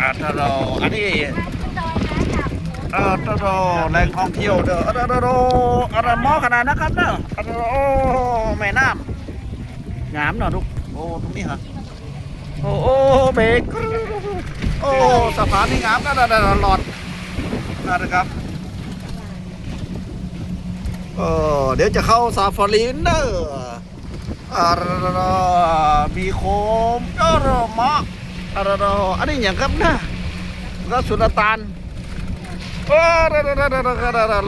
อ่าถ้าเราอันนี้เออถ้าเราแหล่งท่องเที่ยวเด้อออเด้อเด้อออะรหมอขนาดนะครับเด้อออเด้อโอ้แม่น้ำงามเนาะลูกโอ้ตรงนี้ฮะโอ้โอ้เบรกโอ้สะพานนี่งามนะนะนะหลอดนะครับเออเดี๋ยวจะเข้าซาฟารีเด้ออ่ามีโคมเอ อมะอ่าอันนี้อย่างครับนะก็สุนตานเออ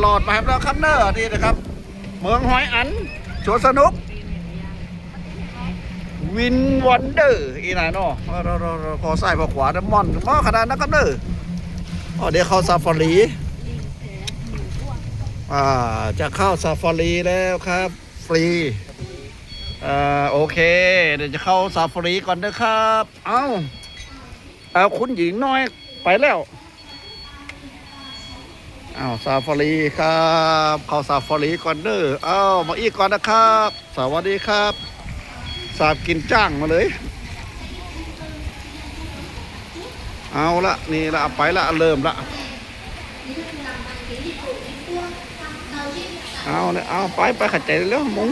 หลอดมาแล้วครับเนอนี่นะครับ เมืองหอยอันสวนสนุก วินวันเดอร์อีไหนเนาะเราเราเราพอใส่พอขวาน้ำมันมอขนาดนั้นครับเด้ออ๋อเดี๋ยวเข้าซาฟารีอ่าจะเข้าซาฟารีแล้วครับ ฟรีอ่าโอเค เดี๋ยวจะเข้าซาฟารีก่อนเด้อครับ เอ้า เอาคุณหญิงน้อยไปแล้วอ้าวซาฟารีครับเข้าซาฟารีก่อนเด้อเอ้ามาอีกก่อนนะครับ สวัสดีครับสาบกินจ้างมาเลย เอาละนี่ละไปละเริ่มละเอาเนี่ยเอาไปไปขัดใจแล้วมุง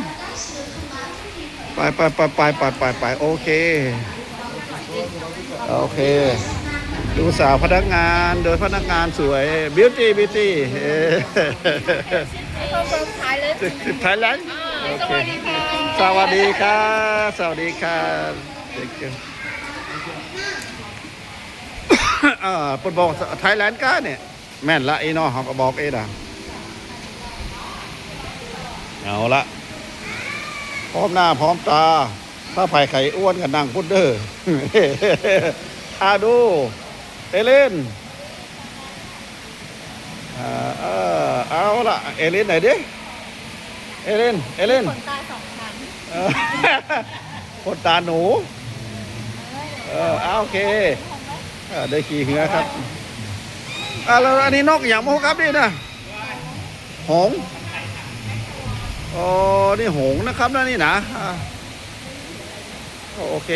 ไปไปไปไปไปไปไปโอเค โอเค ดูสาวพนักงานโดยพนักงานสวยบิวตี้บิวตี้เข้าเฟิร์มขายเลยไทยแลนด์สวัสดีค่ะสวัสดีครับสวัสดีครับเด็กเก่งเอ่อเปิดบอกไทยแลนด์ก้าเนี่ย แม่นละไอ้น้อเขาก็บอกเอ้ดังเอาละพร้อมหน้าพร้อมตา ถ้าไผ่ไข่อ้วนกับนางพุดเดอร์อาดู เอเลนอ่าเอาละเอเลนไหนดิ เอเลน เอเลนขนตาสองชั้นคนตาหนู เออเอาโอเคเออได้ขี่เหือครับอ่าแล้วอันนี้นกอย่างโมครับนี่นะหง อ๋อ นี่หงนะครับนะนี่นะ โอเค